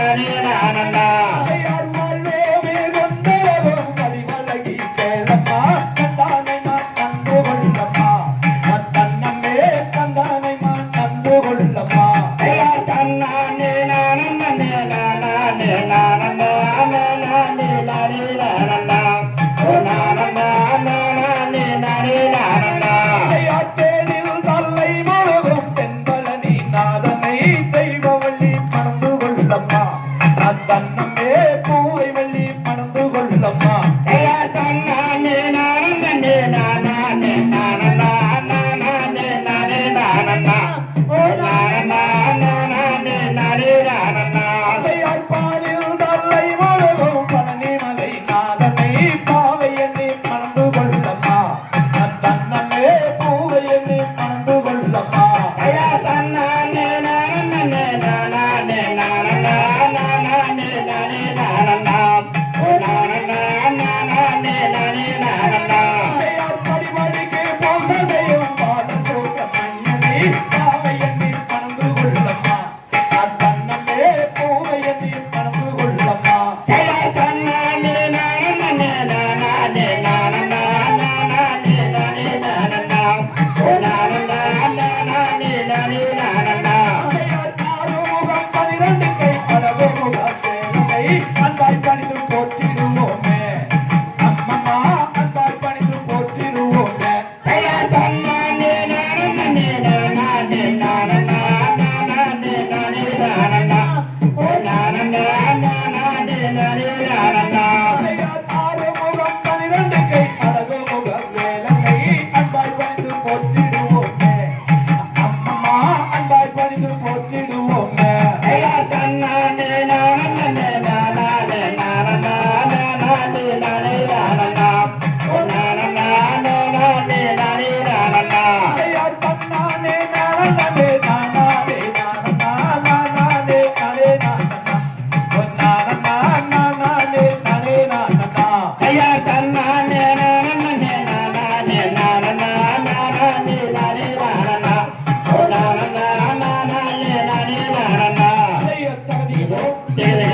na na na na na. சொல்லம்மா na na na Tonight. Yeah.